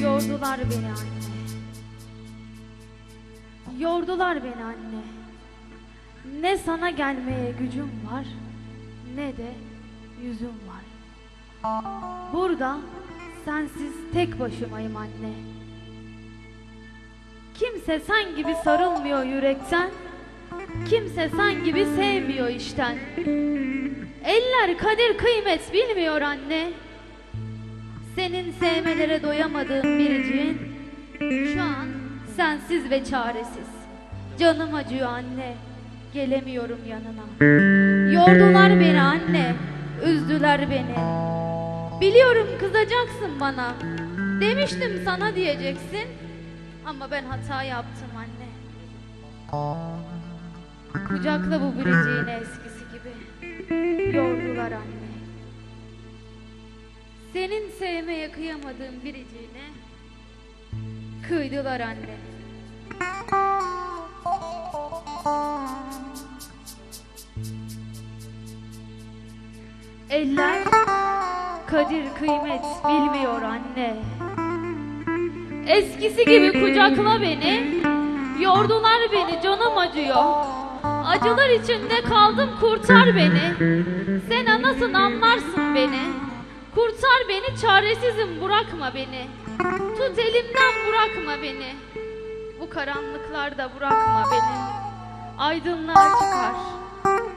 Yordular beni anne. Yordular beni anne. Ne sana gelmeye gücüm var, ne de yüzüm var. Burada sensiz tek başımayım anne. Kimse sen gibi sarılmıyor yürekten. Kimse sen gibi sevmiyor işten. Eller kadir kıymet bilmiyor anne. Senin sevmelere doyamadığım biriciğin Şu an sensiz ve çaresiz Canım acıyor anne Gelemiyorum yanına. Yordular beni anne Üzdüler beni. Biliyorum kızacaksın bana. Demiştim sana diyeceksin. Ama ben hata yaptım anne. Kucakla bu biriciğini eskisi gibi. Yordular anne. Senin sevmeye kıyamadığın biriciğine kıydılar anne. Eller kadir kıymet bilmiyor anne. Eskisi gibi kucakla beni, yordular beni canım acıyor. Acılar içinde kaldım kurtar beni. Sen anasın anlarsın beni. Kurtar beni çaresizim bırakma beni. Tut elimden bırakma beni. Bu karanlıklarda bırakma beni. Aydınlığa çıkar.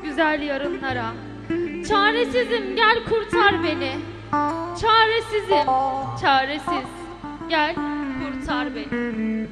Güzel yarınlara. Çaresizim gel kurtar beni. Çaresizim, çaresiz gel kurtar beni.